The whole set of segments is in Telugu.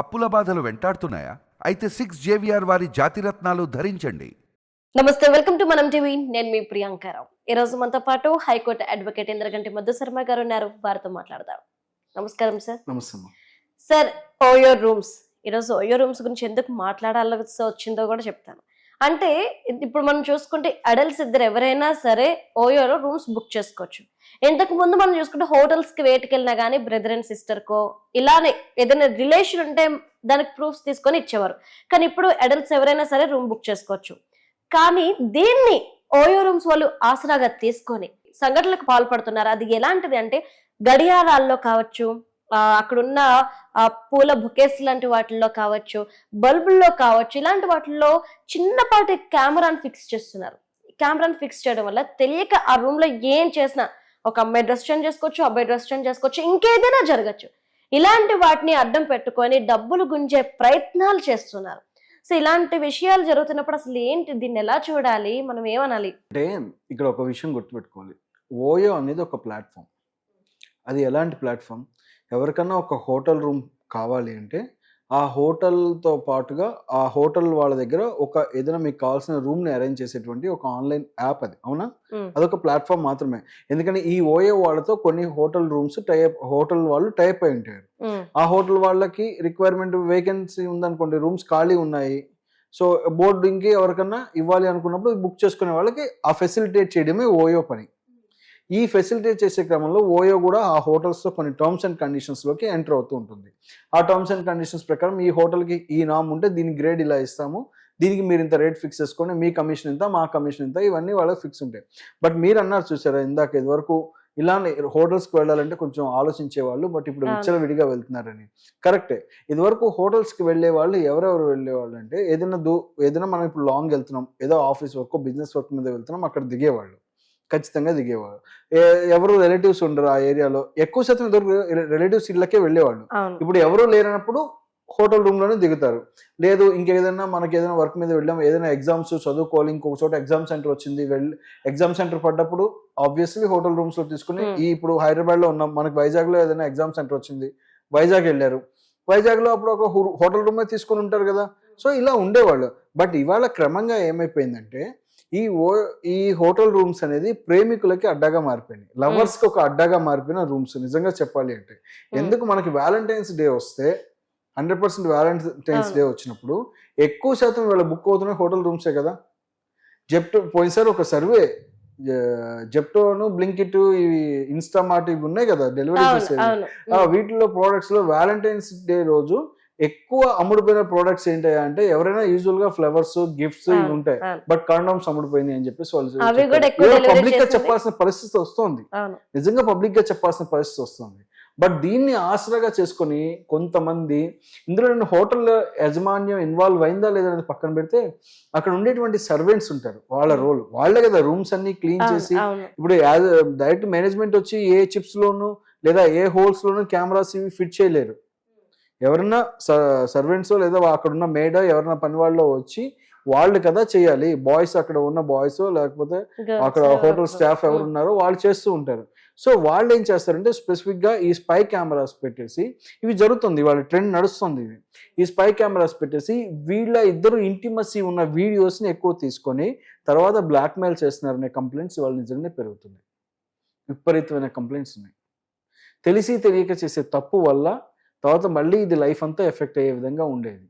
అప్పుల బాధలు వెంటాడుతున్నాయా? అయితే సిక్స్ జేవిఆర్ వారి జాతిరత్నాలు ధరించండి. నమస్తే వెల్కమ్ టు మనం టీవీ. నేను మీ ప్రియాంకారావు ఈ రోజు మనతో పాటు high court advocate Indraganti Madhu Sharma garu ఉన్నారు. వారితో మాట్లాడదాం. నమస్కారం సార్. నమస్తే సార్ ఓయో రూమ్స్. ఈరోజు ఓయో రూమ్స్ గురించి ఎందుకు మాట్లాడాల్సి వచ్చిందో కూడా చెప్తాను. అంటే ఇప్పుడు మనం చూసుకుంటే అడల్ట్స్ ఇద్దరు ఎవరైనా సరే ఓయోలో రూమ్స్ బుక్ చేసుకోవచ్చు. ఇంతకు ముందు మనం చూసుకుంటే హోటల్స్కి వేటుకెళ్ళినా కానీ బ్రదర్ అండ్ సిస్టర్ కో ఇలానే ఏదైనా రిలేషన్ ఉంటే దానికి ప్రూఫ్స్ తీసుకొని ఇచ్చేవారు. కానీ ఇప్పుడు అడల్ట్స్ ఎవరైనా సరే రూమ్ బుక్ చేసుకోవచ్చు. కానీ దీన్ని ఓయో రూమ్స్ వాళ్ళు ఆసరాగా తీసుకొని సంఘటనలకు పాల్పడుతున్నారు. అది ఎలాంటిది అంటే గడియారాల్లో కావచ్చు అక్కడున్న ఆ, పూల బుకేస్ లాంటి వాటిల్లో కావచ్చు బల్బుల్లో కావచ్చు ఇలాంటి వాటిల్లో చిన్నపాటి కెమెరాని ఫిక్స్ చేస్తున్నారు. కెమెరాని ఫిక్స్ చేయడం వల్ల తెలియక ఆ రూమ్లో ఏం చేసినా ఒక అమ్మాయి డ్రెస్ చేంజ్ చేసుకోవచ్చు అబ్బాయి డ్రెస్ చేంజ్ చేసుకోవచ్చు ఇంకేదైనా జరగచ్చు. ఇలాంటి వాటిని అడ్డం పెట్టుకొని డబ్బులు గుంజే ప్రయత్నాలు చేస్తున్నారు. సో ఇలాంటి విషయాలు జరుగుతున్నప్పుడు అసలు ఏంటి దీన్ని ఎలా చూడాలి మనం ఏమనాలి? అంటే ఇక్కడ ఒక విషయం గుర్తుపెట్టుకోవాలి. ఓయో అనేది ఒక ప్లాట్ఫామ్. అది ఎలాంటి ప్లాట్ఫామ్? ఎవరికన్నా ఒక హోటల్ రూమ్ కావాలి అంటే ఆ హోటల్తో పాటుగా ఆ హోటల్ వాళ్ళ దగ్గర ఒక ఏదైనా మీకు కావాల్సిన రూమ్ని అరేంజ్ చేసేటువంటి ఒక ఆన్లైన్ యాప్ అది అవునా? అదొక ప్లాట్ఫామ్ మాత్రమే. ఎందుకంటే ఈ ఓయో వాళ్ళతో కొన్ని హోటల్ రూమ్స్ టైప్ హోటల్ వాళ్ళు టైప్ అయి ఉంటారు. ఆ హోటల్ వాళ్ళకి రిక్వైర్మెంట్ వేకెన్సీ ఉందనుకోండి రూమ్స్ ఖాళీ ఉన్నాయి. సో బోర్డింగ్కి ఎవరికన్నా ఇవ్వాలి అనుకున్నప్పుడు బుక్ చేసుకునే వాళ్ళకి ఆ ఫెసిలిటేట్ చేయడమే ఓయో పని. ఈ ఫెసిలిటేట్ చేసే క్రమంలో ఓయో కూడా ఆ హోటల్స్తో కొన్ని టర్మ్స్ అండ్ కండిషన్స్లోకి ఎంటర్ అవుతూ ఉంటుంది. ఆ టర్మ్స్ అండ్ కండిషన్స్ ప్రకారం ఈ హోటల్కి ఈ నామ్ ఉంటే దీని గ్రేడ్ ఇలా ఇస్తాము దీనికి మీరు ఇంత రేట్ ఫిక్స్ చేసుకోండి మీ కమిషన్ ఇంత మా కమిషన్ ఇంత ఇవన్నీ వాళ్ళకి ఫిక్స్ ఉంటాయి. బట్ మీరు అన్నారు చూసారా ఇందాక ఇది వరకు ఇలానే హోటల్స్కి వెళ్ళాలంటే కొంచెం ఆలోచించే వాళ్ళు బట్ ఇప్పుడు. విచ్చల విడిగా వెళ్తున్నారని. కరెక్టే ఇది వరకు హోటల్స్కి వెళ్ళే వాళ్ళు ఎవరెవరు వెళ్ళే వాళ్ళు అంటే ఏదైనా దూ ఏదైనా మనం ఇప్పుడు లాంగ్ వెళ్తున్నాం ఏదో ఆఫీస్ వర్క్ బిజినెస్ వర్క్ మీద వెళ్తున్నాం అక్కడ దిగేవాళ్ళు. ఖచ్చితంగా దిగేవాళ్ళు ఏ- ఎవరు రిలేటివ్స్ ఉండరు ఆ ఏరియాలో. ఎక్కువ శాతం ఇద్దరు రిలేటివ్స్ ఇళ్ళకే వెళ్ళేవాళ్ళు. ఇప్పుడు ఎవరు లేనప్పుడు హోటల్ రూమ్లోనే దిగుతారు. లేదు ఇంకేదైనా మనకి ఏదైనా వర్క్ మీద వెళ్ళాం ఏదైనా ఎగ్జామ్స్ చదువుకోవాలి ఇంకొక చోట ఎగ్జామ్ సెంటర్ వచ్చింది వెళ్ళి ఎగ్జామ్ సెంటర్ పడ్డప్పుడు ఆబ్వియస్లీ హోటల్ రూమ్స్లో తీసుకుని. ఈ ఇప్పుడు హైదరాబాద్లో ఉన్నాం మనకి వైజాగ్లో ఏదైనా ఎగ్జామ్ సెంటర్ వచ్చింది వైజాగ్ వెళ్ళారు. వైజాగ్లో అప్పుడు ఒక హోటల్ రూమ్ తీసుకుని ఉంటారు కదా. సో ఇలా ఉండేవాళ్ళు. బట్ ఇవాళ క్రమంగా ఏమైపోయిందంటే ఈ ఓ ఈ హోటల్ రూమ్స్ అనేది ప్రేమికులకి అడ్డాగా మారిపోయినాయి. లవర్స్కి ఒక అడ్డాగా మారిపోయిన రూమ్స్ నిజంగా చెప్పాలి అంటే. ఎందుకు మనకి వ్యాలంటైన్స్ డే వస్తే హండ్రెడ్ పర్సెంట్ వ్యాలంటైన్స్ డే వచ్చినప్పుడు ఎక్కువ శాతం వీళ్ళ బుక్ అవుతున్న హోటల్ రూమ్సే కదా. జెప్టో పోయినసారి ఒక సర్వే జెప్టోను బ్లింకిట్ ఇవి ఇన్స్టామార్ట్ ఇవి ఉన్నాయి కదా డెలివరీ చేసేవి. ఉమ్, వీటిలో ప్రోడక్ట్స్లో వ్యాలంటైన్స్ డే రోజు ఎక్కువ అమ్ముడుపోయిన ప్రోడక్ట్స్ ఏంటయ్యా అంటే ఎవరైనా యూజువల్గా ఫ్లవర్స్ గిఫ్ట్స్ ఇవి ఉంటాయి. బట్ కండోమ్స్ అమ్ముడుపోయింది అని చెప్పేసి వాళ్ళు పబ్లిక్గా. చెప్పాల్సిన పరిస్థితి వస్తుంది. నిజంగా పబ్లిక్గా చెప్పాల్సిన పరిస్థితి వస్తుంది. బట్ దీన్ని ఆసరాగా చేసుకొని కొంతమంది ఇందులో నేను హోటల్ యాజమాన్యం ఇన్వాల్వ్ అయిందా లేదా అనేది పక్కన పెడితే అక్కడ ఉండేటువంటి సర్వెంట్స్ ఉంటారు. వాళ్ళ రోల్ వాళ్ళే కదా రూమ్స్ అన్ని క్లీన్ చేసి ఇప్పుడు డైరెక్ట్ మేనేజ్మెంట్ వచ్చి ఏ చిప్స్ లోను లేదా ఏ హోల్స్ లోను కెమెరాస్ ఇవి ఫిట్ చేయలేరు. ఎవరన్నా సర్వెంట్స్ లేదా అక్కడ ఉన్న మేడ ఎవరన్నా పని వాళ్ళు వచ్చి వాళ్ళు కదా చేయాలి. బాయ్స్ అక్కడ ఉన్న బాయ్స్ లేకపోతే అక్కడ హోటల్ స్టాఫ్ ఎవరు ఉమ్, ఉన్నారో వాళ్ళు చేస్తూ ఉంటారు. సో వాళ్ళు ఏం చేస్తారంటే స్పెసిఫిక్గా ఈ స్పై కెమెరాస్ పెట్టేసి ఇవి జరుగుతుంది. వాళ్ళ ట్రెండ్ నడుస్తుంది ఇది. ఈ స్పై కెమెరాస్ పెట్టేసి వీళ్ళ ఇద్దరు ఇంటిమసీ ఉన్న వీడియోస్ని ఎక్కువ తీసుకొని తర్వాత బ్లాక్ మెయిల్ చేస్తున్నారనే కంప్లైంట్స్ వాళ్ళు నిజంగానే పెరుగుతున్నాయి. విపరీతమైన కంప్లైంట్స్ ఉన్నాయి. తెలిసి తెలియక చేసే తప్పు వల్ల తర్వాత మళ్ళీ ఇది లైఫ్ అంతా ఎఫెక్ట్ అయ్యే విధంగా ఉండేది.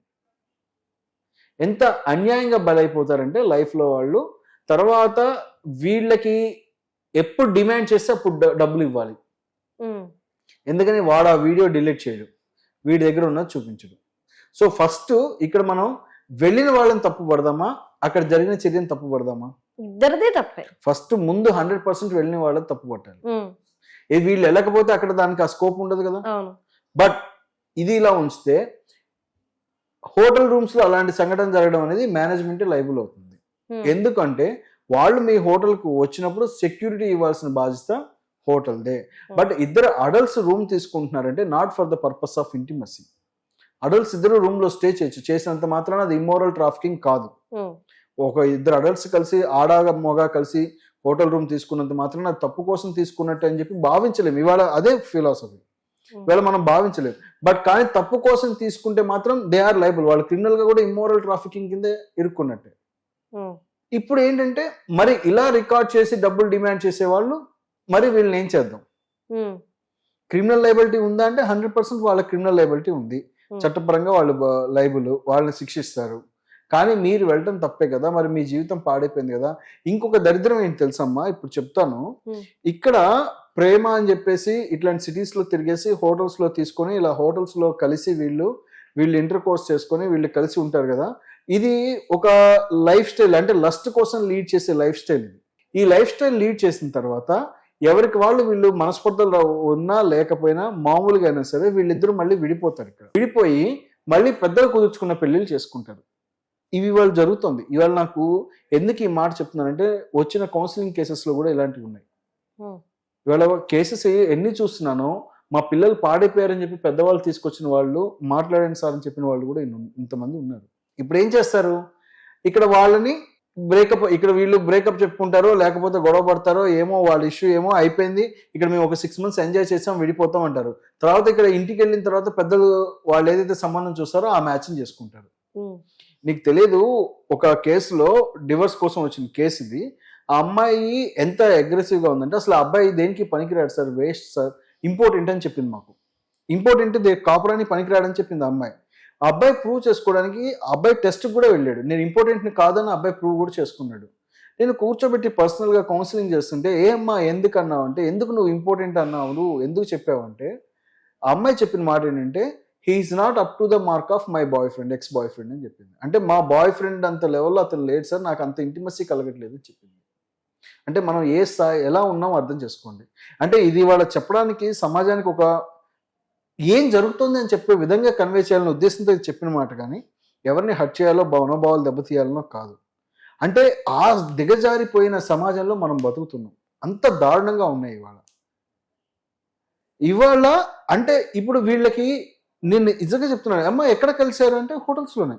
ఎంత అన్యాయంగా బలైపోతారంటే లైఫ్లో వాళ్ళు తర్వాత వీళ్ళకి ఎప్పుడు డిమాండ్ చేస్తే అప్పుడు డబ్బులు ఇవ్వాలి. ఎందుకని వాడు ఆ వీడియో డిలీట్ చేయడు. వీడి దగ్గర ఉన్నది చూపించడు. సో ఫస్ట్ ఇక్కడ మనం వెళ్ళిన వాళ్ళని తప్పు పడదామా? అక్కడ జరిగిన చర్యను తప్పు పడదామా? ఇద్దరిదే తప్పే. ఫస్ట్ ముందు హండ్రెడ్ పర్సెంట్ వెళ్ళిన వాళ్ళని తప్పు పట్టాలి. వీళ్ళు వెళ్ళకపోతే అక్కడ దానికి ఆ స్కోప్ ఉండదు కదా? బట్ ఇది ఇలా ఉంచితే హోటల్ రూమ్స్లో అలాంటి సంఘటన జరగడం అనేది మేనేజ్మెంట్ లైబుల్ అవుతుంది. ఉమ్, ఎందుకంటే వాళ్ళు మీ హోటల్కు వచ్చినప్పుడు సెక్యూరిటీ ఇవ్వాల్సిన బాధ్యత హోటల్ దే. బట్ ఇద్దరు adults room తీసుకుంటున్నారంటే not for the purpose of intimacy. Adults ఇద్దరు రూమ్లో స్టే చేయొచ్చు. చేసినంత మాత్రాన అది ఇమ్మోరల్ ట్రాఫికింగ్ కాదు. ఉమ్, ఒక ఇద్దరు అడల్ట్స్ కలిసి ఆడాగ మొగ కలిసి హోటల్ రూమ్ తీసుకున్నంత మాత్రాన తప్పు కోసం తీసుకున్నట్టు అని చెప్పి భావించలేము. ఇవాళ అదే ఫిలాసఫీ. Hmm. ఇవాళ మనం భావించలేము బట్ కానీ తప్పు కోసం తీసుకుంటే మాత్రం దే ఆర్ లైబుల్ వాళ్ళు క్రిమినల్గా కూడా ఇమ్మోరల్ ట్రాఫికింగ్ కింద ఇరుక్కున్నట్టే. ఉమ్, ఇప్పుడు ఏంటంటే మరి ఇలా రికార్డ్ చేసి డబ్బులు డిమాండ్ చేసే వాళ్ళు మరి వీళ్ళని ఏం చేద్దాం? క్రిమినల్ లైబిలిటీ ఉందా అంటే హండ్రెడ్ పర్సెంట్ వాళ్ళ క్రిమినల్ లైబిలిటీ ఉంది. Hmm. చట్టపరంగా వాళ్ళు లైబుల్ వాళ్ళని శిక్షిస్తారు. కానీ మీరు వెళ్ళటం తప్పే కదా మరి మీ జీవితం పాడైపోయింది కదా. ఇంకొక దరిద్రం ఏంటి తెలుసమ్మా? ఇప్పుడు చెప్తాను. ఇక్కడ ప్రేమ అని చెప్పేసి ఇట్లాంటి సిటీస్లో తిరిగేసి హోటల్స్లో తీసుకొని ఇలా హోటల్స్లో కలిసి వీళ్ళు వీళ్ళు ఇంటర్ కోర్స్ చేసుకొని వీళ్ళు కలిసి ఉంటారు కదా. ఇది ఒక లైఫ్ స్టైల్ అంటే లస్ట్ కోసం లీడ్ చేసే లైఫ్ స్టైల్ ఇది. ఈ లైఫ్ స్టైల్ లీడ్ చేసిన తర్వాత ఎవరికి వాళ్ళు వీళ్ళు మనస్పర్ధలు ఉన్నా లేకపోయినా మామూలుగా అయినా సరే వీళ్ళిద్దరూ మళ్ళీ విడిపోతారు ఇక్కడ. విడిపోయి మళ్ళీ పెద్దలు కుదుర్చుకున్న పెళ్ళిళ్ళు చేసుకుంటారు. ఇవి ఇవాళ జరుగుతుంది. ఇవాళ నాకు ఎందుకు ఈ మాట చెప్తున్నానంటే వచ్చిన కౌన్సిలింగ్ కేసెస్లో కూడా ఇలాంటివి ఉన్నాయి. ఇవాళ కేసెస్ ఎన్ని చూస్తున్నానో మా పిల్లలు పాడైపోయారని చెప్పి పెద్దవాళ్ళు తీసుకొచ్చిన వాళ్ళు మాట్లాడండి సార్ అని చెప్పిన వాళ్ళు కూడా ఇంతమంది ఉన్నారు. ఇప్పుడు ఏం చేస్తారు? ఇక్కడ వాళ్ళని బ్రేకప్ ఇక్కడ వీళ్ళు బ్రేకప్ చెప్పుకుంటారో లేకపోతే గొడవ పడతారో ఏమో వాళ్ళ ఇష్యూ ఏమో అయిపోయింది. ఇక్కడ మేము ఒక సిక్స్ మంత్స్ ఎంజాయ్ చేసాం విడిపోతాం అంటారు. తర్వాత ఇక్కడ ఇంటికి వెళ్ళిన తర్వాత పెద్దలు వాళ్ళు ఏదైతే సంబంధం చూస్తారో ఆ మ్యాచింగ్ చేసుకుంటారు. నీకు తెలియదు ఒక కేసులో డివర్స్ కోసం వచ్చిన కేసు ఇది. ఆ అమ్మాయి ఎంత అగ్రెసివ్గా ఉందంటే అసలు ఆ అబ్బాయి దేనికి పనికిరాడు సార్? Waste sir? ఇంపార్టెంట్ అని చెప్పింది మాకు. ఇంపార్టెంట్ దే పనికిరాడని చెప్పింది అమ్మాయి. ఆ అబ్బాయి ప్రూవ్ చేసుకోవడానికి అబ్బాయి టెస్ట్ కూడా వెళ్ళాడు. నేను ఇంపార్టెంట్ని కాదని అబ్బాయి ప్రూవ్ కూడా చేసుకున్నాడు. నేను కూర్చోబెట్టి పర్సనల్గా కౌన్సిలింగ్ చేస్తుంటే ఏ అమ్మా ఎందుకు అన్నావు అంటే ఎందుకు నువ్వు ఇంపార్టెంట్ అన్నావు? నువ్వు ఎందుకు చెప్పావంటే ఆ అమ్మాయి చెప్పిన మాట ఏంటంటే he's not up to the mark of my boyfriend ex boyfriend అని చెప్పింది. అంటే మా బాయ్ ఫ్రెండ్ అంత లెవెల్లో అతను లేడు సార్ నాకు అంత ఇంటిమసీ కలగట్లేదు అని చెప్పింది. అంటే మనం ఏ స్థాయి ఎలా ఉన్నామో అర్థం చేసుకోండి. అంటే ఇది వాళ్ళ చెప్పడానికి సమాజానికి ఒక ఏం జరుగుతుంది అని చెప్పే విధంగా కన్వే చేయాలనే ఉద్దేశంతో చెప్పిన మాట కానీ ఎవరిని హట్ చేయాలో భవనభావాలు దెబ్బతీయాలనో కాదు. అంటే ఆ దిగజారిపోయిన సమాజంలో మనం బతుకుతున్నాం. అంత దారుణంగా ఉన్నాయి ఇవాళ. ఇవాళ అంటే ఇప్పుడు వీళ్ళకి నేను నిజంగా చెప్తున్నాను. అమ్మ ఎక్కడ కలిశారు అంటే హోటల్స్లోనే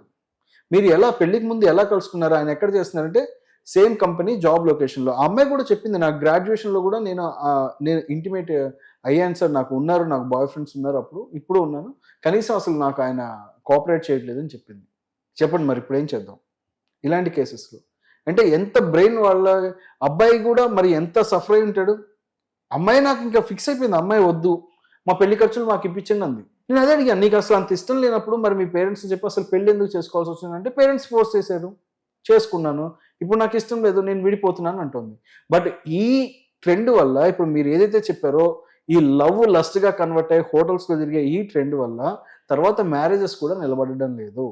మీరు ఎలా పెళ్ళికి ముందు ఎలా కలుసుకున్నారు? ఆయన ఎక్కడ చేస్తున్నారంటే సేమ్ కంపెనీ జాబ్ లొకేషన్లో ఆ అమ్మాయి కూడా చెప్పింది నాకు గ్రాడ్యుయేషన్లో కూడా నేను నేను ఇంటిమేట్ అయ్యాను సార్. నాకు ఉన్నారు నాకు బాయ్ ఫ్రెండ్స్ ఉన్నారు అప్పుడు. ఇప్పుడు ఉన్నాను. కనీసం అసలు నాకు ఆయన కోఆపరేట్ చేయట్లేదని చెప్పింది. చెప్పండి మరి ఇప్పుడు ఏం చేద్దాం? ఇలాంటి కేసెస్లో అంటే ఎంత బ్రెయిన్ వాళ్ళ అబ్బాయి కూడా మరి ఎంత సఫర్ అయి ఉంటాడు? అమ్మాయి నాకు ఇంకా ఫిక్స్ అయిపోయింది. అమ్మాయి వద్దు. మా పెళ్ళి ఖర్చులు మాకు ఇప్పించండి అంది. నేను అదే అడిగాను నీకు అసలు అంత ఇష్టం లేనప్పుడు మరి మీ పేరెంట్స్ చెప్పి అసలు పెళ్ళి ఎందుకు చేసుకోవాల్సి వచ్చింది? అంటే పేరెంట్స్ ఫోర్స్ చేశారు చేసుకున్నాను ఇప్పుడు నాకు ఇష్టం లేదు నేను విడిపోతున్నాను అంటుంది. బట్ ఈ ట్రెండ్ వల్ల ఇప్పుడు మీరు ఏదైతే చెప్పారో ఈ లవ్ లస్ట్గా కన్వర్ట్ అయ్యి హోటల్స్లో జరిగే ఈ ట్రెండ్ వల్ల తర్వాత మ్యారేజెస్ కూడా నిలబడడం లేదు.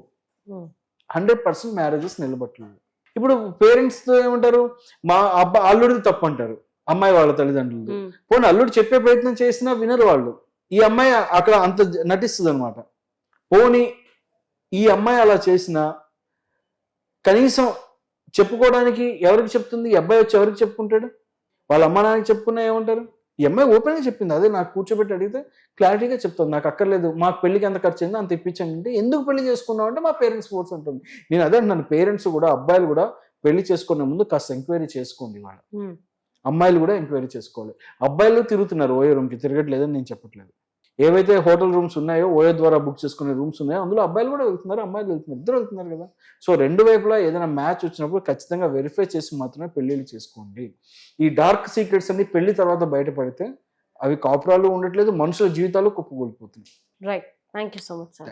Hmm. హండ్రెడ్ పర్సెంట్ మ్యారేజెస్ నిలబట్టలేదు ఇప్పుడు పేరెంట్స్తో ఏమంటారు? మా అబ్బా అల్లుడిది తప్పు అంటారు అమ్మాయి వాళ్ళ తల్లిదండ్రులు ఉమ్, పోనీ అల్లుడు చెప్పే ప్రయత్నం చేసినా వినరు వాళ్ళు. ఈ అమ్మాయి అక్కడ అంత నటిస్తుంది అనమాట పోనీ ఈ అమ్మాయి అలా చేసినా కనీసం చెప్పుకోవడానికి ఎవరికి చెప్తుంది? ఈ అబ్బాయి వచ్చి ఎవరికి చెప్పుకుంటాడు? వాళ్ళ అమ్మ నాన్నకి చెప్పుకున్నా ఏమంటారు? ఈ అమ్మాయి ఓపెన్గా చెప్పింది. అదే నాకు కూర్చోబెట్టి అడిగితే క్లారిటీగా చెప్తాను. నాకు అక్కర్లేదు. మాకు పెళ్ళికి ఎంత ఖర్చు అయిందో అంత ఇప్పించండి అంటే ఎందుకు పెళ్ళి చేసుకున్నావు అంటే మా పేరెంట్స్ ఫోర్స్ ఉంటుంది నేను అదే అంటున్నాను పేరెంట్స్ కూడా అబ్బాయిలు కూడా పెళ్ళి చేసుకునే ముందు కాస్త ఎంక్వైరీ చేసుకోండి వాళ్ళ అమ్మాయిలు కూడా ఎంక్వైరీ చేసుకోవాలి. అబ్బాయిలు తిరుగుతున్నారు. ఓయో రూమ్కి తిరగట్లేదని నేను చెప్పట్లేదు. ఏవైతే హోటల్ రూమ్స్ ఉన్నాయో ఓయో ద్వారా బుక్ చేసుకునే రూమ్స్ ఉన్నాయో అందులో అబ్బాయిలు కూడా వెళ్తున్నారు అమ్మాయిలు వెళ్తున్నారు ఇద్దరు వెళ్తున్నారు కదా. సో రెండు వైపులా ఏదైనా మ్యాచ్ వచ్చినప్పుడు ఖచ్చితంగా వెరిఫై చేసి మాత్రమే పెళ్ళిళ్ళు చేసుకోండి. ఈ డార్క్ సీక్రెట్స్ అన్ని పెళ్ళి తర్వాత బయటపడితే అవి కాపురాలు ఉండట్లేదు మనుషుల జీవితాలు కుప్పకూలిపోతున్నాయి. Right thank you so much sir